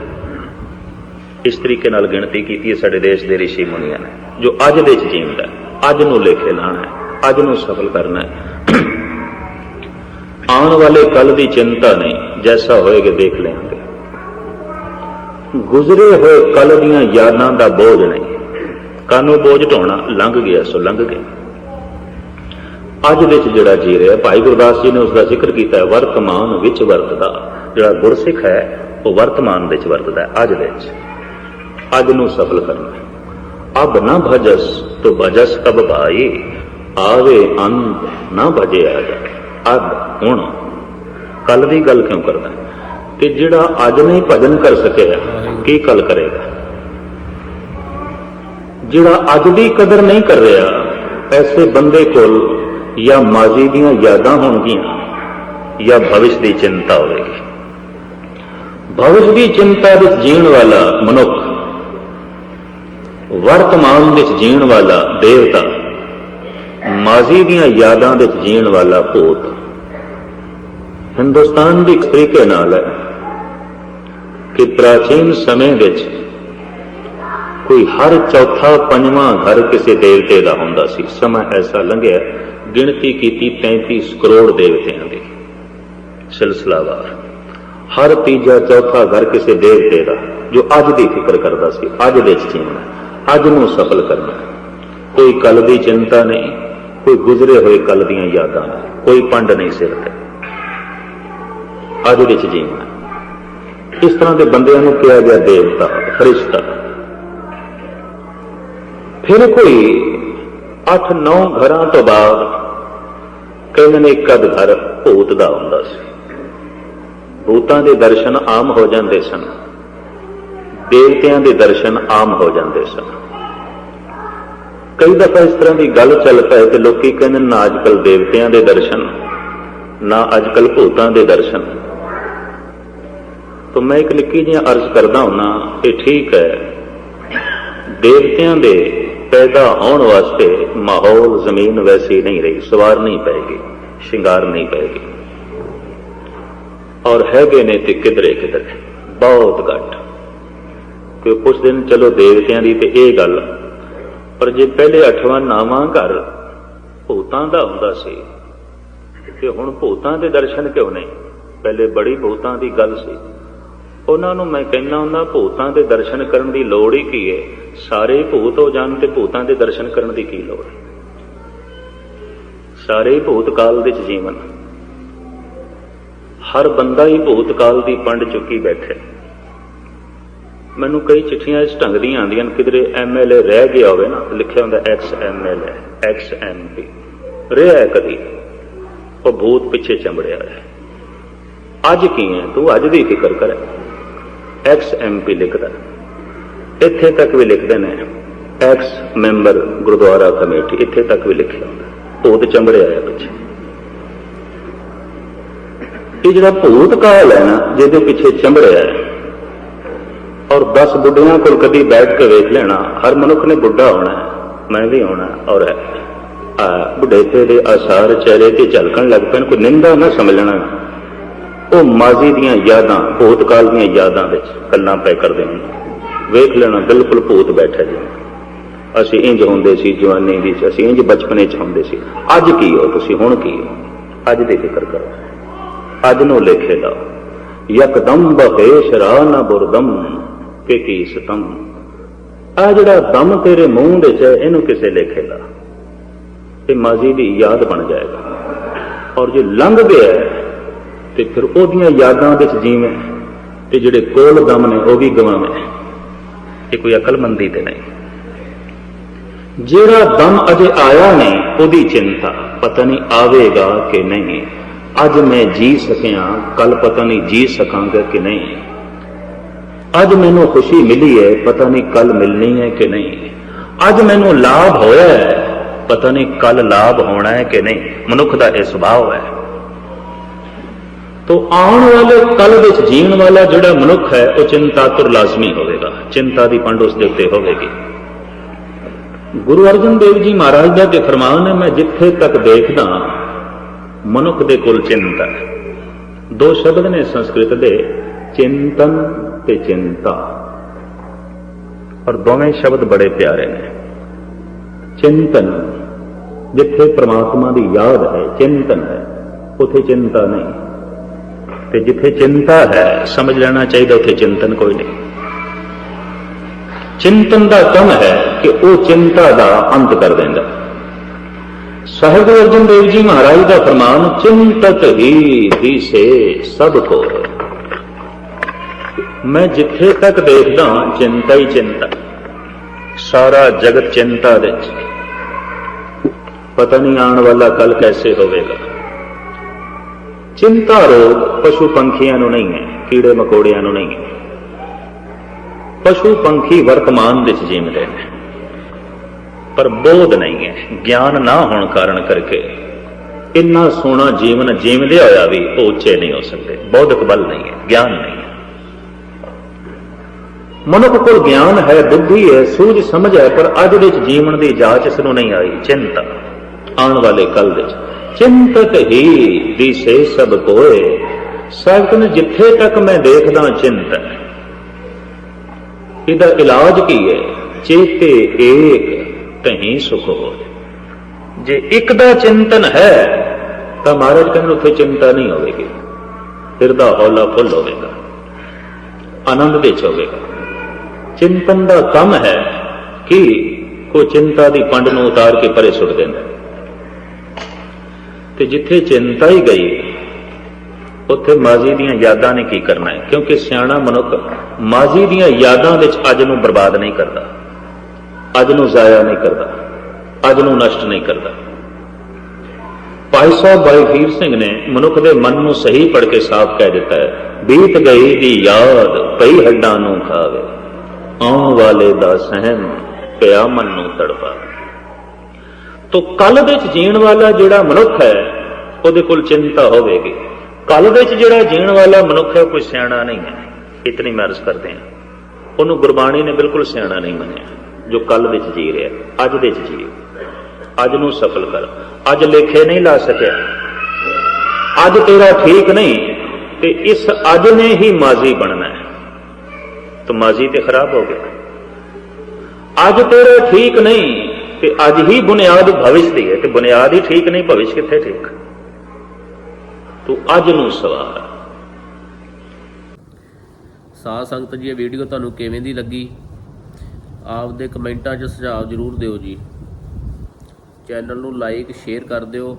ਇਸ ਤਰੀਕੇ ਨਾਲ ਗਿਣਤੀ ਕੀਤੀ ਹੈ ਸਾਡੇ ਦੇਸ਼ ਦੇ ਰਿਸ਼ੀ ਮੁਨੀਆਂ ਨੇ, ਜੋ ਅੱਜ ਦੇ ਵਿੱਚ ਜੀਵਦਾ ਅੱਜ ਨੂੰ ਲੇਖੇ ਲਾਣਾ ਹੈ, ਅੱਜ ਨੂੰ ਸਫਲ ਕਰਨਾ ਹੈ। ਆਉਣ ਵਾਲੇ ਕੱਲ ਦੀ ਚਿੰਤਾ ਨਹੀਂ। ਜੈਸਾ ਹੋਏਗਾ ਦੇਖ ਲੈਣਗੇ। ਗੁਜ਼ਰੇ ਹੋਏ ਕੱਲ ਦੀਆਂ ਯਾਦਾਂ ਦਾ ਬੋਝ ਨਹੀਂ। ਕਾਨੂੰ ਬੋਝ ਢੋਣਾ ਲੰਘ ਗਿਆ, ਸੋ ਲੰਘ ਗਿਆ ਅੱਜ ਵਿੱਚ ਜਿਹੜਾ ਜੀ ਰਿਹਾ, ਭਾਈ ਗੁਰਦਾਸ ਜੀ ਨੇ ਉਸ ਦਾ ਜ਼ਿਕਰ ਕੀਤਾ ਹੈ ਵਰਤਮਾਨ ਵਿੱਚ ਵਰਤਦਾ। ਜਿਹੜਾ ਗੁਰਸਿੱਖ ਹੈ, ਉਹ ਵਰਤਮਾਨ ਵਿੱਚ ਵਰਤਦਾ ਹੈ, ਅੱਜ ਵਿੱਚ। ਅੱਜ ਨੂੰ ਸਫਲ ਕਰਨਾ ਹੈ। ਅਬ ਨਾ ਭਜਸ ਤੋ ਭਜਸ ਕਬ ਭਾਈ, ਆਵੇ ਅੰਤ ਨਾ ਭਜੇ ਆ ਜਾ ਅਬ ਹੁਣ ਕੱਲ ਦੀ ਗੱਲ ਕਿਉਂ ਕਰਦਾ? ਤੇ ਜਿਹੜਾ ਅੱਜ ਨਹੀਂ ਭਜਨ ਕਰ ਸਕਿਆ, ਕੀ ਕੱਲ ਕਰੇਗਾ? ਜਿਹੜਾ ਅੱਜ ਦੀ ਕਦਰ ਨਹੀਂ ਕਰ ਰਿਹਾ, ਐਸੇ ਬੰਦੇ ਕੋਲ ਜਾਂ ਮਾਜ਼ੀ ਦੀਆਂ ਯਾਦਾਂ ਹੋਣਗੀਆਂ, ਜਾਂ ਭਵਿਸ਼ ਦੀ ਚਿੰਤਾ ਹੋਵੇਗੀ। ਭਵਿਸ਼ ਦੀ ਚਿੰਤਾ ਵਿੱਚ ਜੀਣ ਵਾਲਾ ਮਨੁੱਖ, ਵਰਤਮਾਨ ਵਿੱਚ ਜੀਣ ਵਾਲਾ ਦੇਵਤਾ, ਮਾਜ਼ੀ ਦੀਆਂ ਯਾਦਾਂ ਵਿੱਚ ਜੀਣ ਵਾਲਾ ਭੂਤ ਹਿੰਦੁਸਤਾਨ ਵੀ ਇੱਕ ਤਰੀਕੇ ਨਾਲ ਹੈ ਕਿ ਪ੍ਰਾਚੀਨ ਸਮੇਂ ਵਿੱਚ ਕੋਈ ਹਰ ਚੌਥਾ ਪੰਜਵਾਂ ਘਰ ਕਿਸੇ ਦੇਵਤੇ ਦਾ ਹੁੰਦਾ ਸੀ। ਸਮਾਂ ਐਸਾ ਲੰਘਿਆ, ਗਿਣਤੀ ਕੀਤੀ 35 ਕਰੋੜ ਦੇਵਤਿਆਂ ਦੀ। ਸਿਲਸਿਲਾਵਾਰ ਹਰ ਤੀਜਾ ਚੌਥਾ ਘਰ ਕਿਸੇ ਦੇਵਤੇ ਦਾ, ਜੋ ਅੱਜ ਦੀ ਫਿਕਰ ਕਰਦਾ ਸੀ, ਅੱਜ ਵਿੱਚ ਜੀਵਨਾ ਅੱਜ ਨੂੰ ਸਫਲ ਕਰਨਾ। ਕੋਈ ਕੱਲ ਦੀ ਚਿੰਤਾ ਨਹੀਂ, ਕੋਈ ਗੁਜ਼ਰੇ ਹੋਏ ਕੱਲ ਦੀਆਂ ਯਾਦਾਂ ਨਹੀਂ ਕੋਈ ਪੰਡ ਨਹੀਂ ਸਿਰ ਤੇ। ਅੱਜ ਵਿੱਚ ਜੀਵਨਾ ਇਸ ਤਰ੍ਹਾਂ ਦੇ ਬੰਦਿਆਂ ਨੂੰ ਕਿਹਾ ਗਿਆ ਦੇਵਤਾ, ਫਰਿਸ਼ਤਾ। ਫਿਰ ਕੋਈ 8-9 ਘਰਾਂ ਤੋਂ ਬਾਅਦ ਕਹਿੰਦੇ ਨੇ ਇੱਕ ਅੱਧ ਘਰ ਭੂਤ ਦਾ ਹੁੰਦਾ ਸੀ। ਭੂਤਾਂ ਦੇ ਦਰਸ਼ਨ ਆਮ ਹੋ ਜਾਂਦੇ ਸਨ। ਦੇਵਤਿਆਂ ਦੇ ਦਰਸ਼ਨ ਆਮ ਹੋ ਜਾਂਦੇ ਸਨ। ਕਈ ਦਫਾ ਇਸ ਤਰ੍ਹਾਂ ਦੀ ਗੱਲ ਚੱਲ ਪਏ ਤੇ ਲੋਕੀ ਕਹਿੰਦੇ ਨਾ ਅੱਜਕੱਲ ਦੇਵਤਿਆਂ ਦੇ ਦਰਸ਼ਨ, ਨਾ ਅੱਜਕੱਲ ਭੂਤਾਂ ਦੇ ਦਰਸ਼ਨ। ਤਾਂ ਮੈਂ ਇੱਕ ਨਿੱਕੀ ਜਿਹੀ ਅਰਜ਼ ਕਰਦਾ ਹੁੰਨਾ ਇਹ ਠੀਕ ਹੈ। ਦੇਵਤਿਆਂ ਦੇ ਪੈਦਾ ਹੋਣ ਵਾਸਤੇ ਮਾਹੌਲ, ਜ਼ਮੀਨ ਵੈਸੀ ਨਹੀਂ ਰਹੀ, ਸਵਾਰ ਨਹੀਂ ਪਏਗੀ ਸ਼ਿੰਗਾਰ ਨਹੀਂ ਪਏਗੀ ਔਰ ਹੈਗੇ ਨੇ ਤੇ ਕਿਧਰੇ ਕਿਧਰੇ, ਬਹੁਤ ਘੱਟ। ਕਿ ਕੁਝ ਦਿਨ ਚਲੋ ਦੇਵਤਿਆਂ ਦੀ ਤੇ ਇਹ ਗੱਲ, ਪਰ ਜੇ ਪਹਿਲੇ ਅਠਵਾਂ, ਨਾਵਾਂ ਘਰ ਭੂਤਾਂ ਦਾ ਹੁੰਦਾ ਸੀ, ਤੇ ਹੁਣ ਭੂਤਾਂ ਦੇ ਦਰਸ਼ਨ ਕਿਉਂ ਨਹੀਂ? ਪਹਿਲੇ ਬੜੀ ਭੂਤਾਂ ਦੀ ਗੱਲ ਸੀ। ਉਹਨਾਂ ਨੂੰ ਮੈਂ ਕਹਿੰਦਾ ਹੁੰਦਾ, ਭੂਤਾਂ ਦੇ ਦਰਸ਼ਨ ਕਰਨ ਦੀ ਲੋੜ ਹੀ ਕੀ ਹੈ ਸਾਰੇ ਭੂਤ ਹੋ ਜਾਣ ਤੇ ਭੂਤਾਂ ਦੇ ਦਰਸ਼ਨ ਕਰਨ ਦੀ ਕੀ ਲੋੜ? ਹੈ ਸਾਰੇ ਹੀ ਭੂਤ ਕਾਲ ਵਿੱਚ ਜੀਵਨ। ਹਰ ਬੰਦਾ ਹੀ ਭੂਤ ਕਾਲ ਦੀ ਪੰਡ ਚੁੱਕੀ ਬੈਠੇ। ਮੈਨੂੰ ਕਈ ਚਿੱਠੀਆਂ ਇਸ ਢੰਗ ਦੀਆਂ ਆਉਂਦੀਆਂ ਨੇ, ਕਿਧਰੇ ਐਮਐਲਏ ਰਹਿ ਗਿਆ ਹੋਵੇ ਨਾ, ਲਿਖਿਆ ਹੁੰਦਾ ਐਕਸ ਐਮਐਲਏ ਐਕਸ ਐਮਪੀ ਰਿਹਾ ਹੈ ਕਦੀ? ਉਹ ਭੂਤ ਪਿੱਛੇ ਚੰਬੜਿਆ ਹੈ ਅੱਜ ਕੀ ਹੈ? ਤੂੰ ਅੱਜ ਦੀ ਫਿਕਰ ਕਰ। ਐਕਸ ਐਮਪੀ ਲਿਖਦਾ ਇੱਥੇ ਤੱਕ ਵੀ ਲਿਖਦੇ ਨੇ ਐਕਸ ਮੈਂਬਰ ਗੁਰਦੁਆਰਾ ਕਮੇਟੀ, ਇੱਥੇ ਤੱਕ ਵੀ ਲਿਖਿਆ ਹੁੰਦਾ ਭੂਤ ਚੰਬੜਿਆ ਹੈ ਪਿੱਛੇ। ਇਹ ਜਿਹੜਾ ਭੂਤ ਕਾਲ ਹੈ ਨਾ, ਜਿਹਦੇ ਪਿੱਛੇ ਚੰਬੜਿਆ ਹੈ। ਔਰ 10 ਬੁੱਢਿਆਂ ਕੋਲ ਕਦੀ ਬੈਠ ਕੇ ਵੇਖ ਲੈਣਾ, ਹਰ ਮਨੁੱਖ ਨੇ ਬੁੱਢਾ ਹੋਣਾ ਮੈਂ ਵੀ ਹੋਣਾ ਔਰ ਆ ਦੇ ਆਸਾਰ ਚਿਹਰੇ ਤੇ ਝਲਕਣ ਲੱਗ ਪੈਣ, ਕੋਈ ਨਿੰਦਾ ਨਾ ਸਮਝ ਲੈਣਾ ਉਹ ਮਾਜ਼ੀ ਦੀਆਂ ਯਾਦਾਂ ਭੂਤਕਾਲ ਦੀਆਂ ਯਾਦਾਂ ਵਿੱਚ ਗੱਲਾਂ ਪੈ ਕਰਦੇ ਹਨ ਵੇਖ ਲੈਣਾ ਬਿਲਕੁਲ ਭੂਤ ਬੈਠਾ ਜੀ। ਅਸੀਂ ਇੰਜ ਹੁੰਦੇ ਸੀ ਜਵਾਨੀ ਵਿੱਚ ਅਸੀਂ ਇੰਜ ਬਚਪਨੇ ਚ ਹੁੰਦੇ ਸੀ। ਅੱਜ ਕੀ ਹੋ ਤੁਸੀਂ ਹੁਣ ਕੀ ਹੋ? ਅੱਜ ਦੀ ਫਿਕਰ ਕਰੋ। ਅੱਜ ਨੂੰ ਲੇਖੇ ਦਾ ਯਕਦਮ ਬਹੇਸ਼ ਰਾ ਨਾ ਬੁਰਦਮ ਕਿ ਕੀ ਸਤਮ। ਆ ਜਿਹੜਾ ਦਮ ਤੇਰੇ ਮੂੰਹ ਦੇ ਚ ਹੈ, ਇਹਨੂੰ ਕਿਸੇ ਲੇਖੇ ਲਾ। ਇਹ ਮਾਜ਼ੀ ਦੀ ਯਾਦ ਬਣ ਜਾਏਗਾ। ਔਰ ਜੇ ਲੰਘ ਗਿਆ ਤੇ ਫਿਰ ਉਹਦੀਆਂ ਯਾਦਾਂ ਵਿੱਚ ਜੀਵੇਂ ਤੇ ਜਿਹੜੇ ਕੋਲ ਦਮ ਨੇ ਉਹ ਵੀ ਗਵਾਵੇਂ। ਇਹ ਕੋਈ ਅਕਲਮੰਦੀ ਤੇ ਨਹੀਂ। ਜਿਹੜਾ ਦਮ ਅਜੇ ਆਇਆ ਨਹੀਂ, ਉਹਦੀ ਚਿੰਤਾ ਪਤਾ ਨਹੀਂ ਆਵੇਗਾ ਕਿ ਨਹੀਂ। ਅੱਜ ਮੈਂ ਜੀ ਸਕਿਆ ਕੱਲ ਪਤਾ ਨਹੀਂ ਜੀ ਸਕਾਂਗਾ ਕਿ ਨਹੀਂ। ਅੱਜ ਮੈਨੂੰ ਖੁਸ਼ੀ ਮਿਲੀ ਹੈ, ਪਤਾ ਨਹੀਂ ਕੱਲ ਮਿਲਣੀ ਹੈ ਕਿ ਨਹੀਂ। ਅੱਜ ਮੈਨੂੰ ਲਾਭ ਹੋਇਆ ਹੈ, ਪਤਾ ਨਹੀਂ ਕੱਲ ਲਾਭ ਹੋਣਾ ਹੈ ਕਿ ਨਹੀਂ। ਮਨੁੱਖ ਦਾ ਇਹ ਸੁਭਾਅ ਹੈ। ਤੋ ਆਉਣ ਵਾਲੇ ਕੱਲ ਵਿੱਚ ਜੀਣ ਵਾਲਾ ਜਿਹੜਾ ਮਨੁੱਖ ਹੈ, ਉਹ ਚਿੰਤਾ ਚਿੰਤਾਤੁਰ ਲਾਜ਼ਮੀ ਹੋਵੇਗਾ। ਚਿੰਤਾ ਦੀ ਪੰਡ ਉਸ ਦੇ ਉੱਤੇ ਹੋਵੇਗੀ। ਗੁਰੂ ਅਰਜਨ ਦੇਵ ਜੀ ਮਹਾਰਾਜ ਦਾ ਤੇ ਫਰਮਾਨ ਹੈ, ਮੈਂ ਜਿੱਥੇ ਤੱਕ ਦੇਖਦਾ ਮਨੁੱਖ ਦੇ ਕੋਲ ਚਿੰਤਾ ਦੋ ਸ਼ਬਦ ਨੇ ਸੰਸਕ੍ਰਿਤ ਦੇ, ਚਿੰਤਨ ਤੇ ਚਿੰਤਾ। ਔਰ ਦੋਵੇਂ ਸ਼ਬਦ ਬੜੇ ਪਿਆਰੇ ਨੇ। ਚਿੰਤਨ, ਜਿੱਥੇ ਪ੍ਰਮਾਤਮਾ ਦੀ ਯਾਦ ਹੈ, ਚਿੰਤਨ ਹੈ, ਉਥੇ ਚਿੰਤਾ ਨਹੀਂ। ਤੇ ਜਿੱਥੇ ਚਿੰਤਾ ਹੈ, ਸਮਝ ਲੈਣਾ ਚਾਹੀਦਾ ਉੱਥੇ ਚਿੰਤਨ ਕੋਈ ਨਹੀਂ। ਚਿੰਤਨ ਦਾ ਕੰਮ ਹੈ ਕਿ ਉਹ ਚਿੰਤਾ ਦਾ ਅੰਤ ਕਰ ਦਿੰਦਾ। ਸਾਹਿਬ ਅਰਜਨ ਦੇਵ ਜੀ ਮਹਾਰਾਜ ਦਾ ਫਰਮਾਨ, ਚਿੰਤਤ ਹੀ ਦਿਸੇ ਸਭ ਕੋ। ਮੈਂ ਜਿੱਥੇ ਤੱਕ ਦੇਖਦਾ ਚਿੰਤਾ ਹੀ ਚਿੰਤਾ। ਸਾਰਾ ਜਗਤ ਚਿੰਤਾ ਦੇ ਵਿੱਚ। ਪਤਾ ਨਹੀਂ ਆਉਣ ਵਾਲਾ ਕੱਲ ਕੈਸੇ ਹੋਵੇਗਾ। ਚਿੰਤਾ ਰੋਗ ਪਸ਼ੂ ਪੰਖੀਆਂ ਨੂੰ ਨਹੀਂ ਹੈ, ਕੀੜੇ ਮਕੌੜਿਆਂ ਨੂੰ ਨਹੀਂ ਹੈ। ਪਸ਼ੂ ਪੰਖੀ ਵਰਤਮਾਨ ਵਿੱਚ ਜੀਵਦੇ ਨੇ। ਪਰ ਬੋਧ ਨਹੀਂ ਹੈ, ਗਿਆਨ ਨਾ ਹੋਣ ਕਾਰਨ ਕਰਕੇ। ਇੰਨਾ ਸੋਹਣਾ ਜੀਵਨ ਜੀਵਦੇ ਹੋਇਆ ਵੀ ਉਹ ਉੱਚੇ ਨਹੀਂ ਹੋ ਸਕਦੇ, ਬੌਧਿਕ ਬਲ ਨਹੀਂ ਹੈ, ਗਿਆਨ ਨਹੀਂ ਹੈ। ਮਨੁੱਖ ਕੋਲ ਗਿਆਨ ਹੈ, ਬੁੱਧੀ ਹੈ, ਸੂਝ ਸਮਝ ਹੈ, ਪਰ ਅੱਜ ਦੇ ਵਿੱਚ ਜੀਵਨ ਦੀ ਜਾਂਚ ਇਸ ਨੂੰ ਨਹੀਂ ਆਈ, ਚਿੰਤਾ। ਆਉਣ ਵਾਲੇ ਕੱਲ ਵਿੱਚ। ਚਿੰਤਤ ਹੀ ਦਿਸੇ ਸਭ ਕੋਏ। ਸਗਨ ਜਿੱਥੇ ਤੱਕ ਮੈਂ ਦੇਖਦਾ ਚਿੰਤਨ ਇਹਦਾ ਇਲਾਜ ਕੀ ਹੈ? ਚੇਤੇ ਏਕ ਤਹੀਂ ਸੁਖ ਹੋਏ। ਜੇ ਇੱਕ ਦਾ ਚਿੰਤਨ ਹੈ, ਤਾਂ ਮਹਾਰਾਜ ਕਹਿੰਦੇ ਉੱਥੇ ਚਿੰਤਾ ਨਹੀਂ ਹੋਵੇਗੀ। ਹਿਰਦਾ ਹੌਲਾ ਫੁੱਲ ਹੋਵੇਗਾ। ਆਨੰਦ ਵਿੱਚ ਹੋਵੇਗਾ। ਚਿੰਤਨ ਦਾ ਕੰਮ ਹੈ ਕਿ ਕੋ ਚਿੰਤਾ ਦੀ ਪੰਡ ਨੂੰ ਉਤਾਰ ਕੇ ਪਰੇ ਸੁੱਟ ਦਿੰਦਾ। ਤੇ ਜਿੱਥੇ ਚਿੰਤਾ ਹੀ ਗਈ, ਉੱਥੇ ਮਾਜ਼ੀ ਦੀਆਂ ਯਾਦਾਂ ਨੇ ਕੀ ਕਰਨਾ ਹੈ? ਕਿਉਂਕਿ ਸਿਆਣਾ ਮਨੁੱਖ ਮਾਜ਼ੀ ਦੀਆਂ ਯਾਦਾਂ ਵਿੱਚ ਅੱਜ ਨੂੰ ਬਰਬਾਦ ਨਹੀਂ ਕਰਦਾ। ਅੱਜ ਨੂੰ ਜ਼ਾਇਆ ਨਹੀਂ ਕਰਦਾ। ਅੱਜ ਨੂੰ ਨਸ਼ਟ ਨਹੀਂ ਕਰਦਾ। ਭਾਈ ਸਾਹਿਬ ਭਾਈ ਵੀਰ ਸਿੰਘ ਨੇ ਮਨੁੱਖ ਦੇ ਮਨ ਨੂੰ ਸਹੀ ਪੜ ਕੇ ਸਾਫ਼ ਕਹਿ ਦਿੱਤਾ ਹੈ, ਬੀਤ ਗਈ ਦੀ ਯਾਦ ਪਈ ਹੱਡਾਂ ਨੂੰ ਖਾਵੇ, ਆਉਣ ਵਾਲੇ ਦਾ ਸਹਿਮ ਪਿਆ ਮਨ ਨੂੰ ਤੜਪਾ। ਤੋ ਕੱਲ ਦੇ ਵਿੱਚ ਜੀਣ ਵਾਲਾ ਜਿਹੜਾ ਮਨੁੱਖ ਹੈ, ਉਹਦੇ ਕੋਲ ਚਿੰਤਾ ਹੋਵੇਗੀ। ਕੱਲ ਦੇ ਵਿੱਚ ਜਿਹੜਾ ਜੀਣ ਵਾਲਾ ਮਨੁੱਖ ਹੈ, ਉਹ ਕੋਈ ਸਿਆਣਾ ਨਹੀਂ ਹੈ। ਇਤਨੀ ਮੈਂ ਕਰਦੇ ਹਾਂ। ਉਹਨੂੰ ਗੁਰਬਾਣੀ ਨੇ ਬਿਲਕੁਲ ਸਿਆਣਾ ਨਹੀਂ ਮੰਨਿਆ। ਜੋ ਕੱਲ ਵਿੱਚ ਜੀ ਰਿਹਾ, ਅੱਜ ਦੇ ਵਿੱਚ ਜੀ ਅੱਜ ਨੂੰ ਸਫਲ ਕਰ। ਅੱਜ ਲੇਖੇ ਨਹੀਂ ਲਾ ਸਕਿਆ। ਅੱਜ ਤੇਰਾ ਠੀਕ ਨਹੀਂ, ਤੇ ਇਸ ਅੱਜ ਨੇ ਹੀ ਮਾਜ਼ੀ ਬਣਨਾ ਹੈ। ਤਾਂ ਮਾਜ਼ੀ ਤੇ ਖਰਾਬ ਹੋ ਗਿਆ। ਅੱਜ ਤੇਰਾ ਠੀਕ ਨਹੀਂ ਤੇ ਅੱਜ ਹੀ ਬੁਨਿਆਦ ਭਵਿਸ਼ ਦੀ ਹੈ ਤੇ ਬੁਨਿਆਦ ਹੀ ਠੀਕ ਨਹੀਂ, ਭਵਿਸ਼ ਕਿੱਥੇ ਠੀਕ? ਤੂੰ ਅੱਜ ਨੂੰ ਸਵਾਰ ਸਾਧ ਸੰਗਤ ਜੀ, ਇਹ ਵੀਡੀਓ ਤੁਹਾਨੂੰ ਕਿਵੇਂ ਦੀ ਲੱਗੀ? ਆਪਦੇ ਕਮੈਂਟਾਂ 'ਚ ਸੁਝਾਅ ਜ਼ਰੂਰ ਦਿਓ ਜੀ। ਚੈਨਲ ਨੂੰ ਲਾਈਕ, ਸ਼ੇਅਰ ਕਰ ਦਿਓ।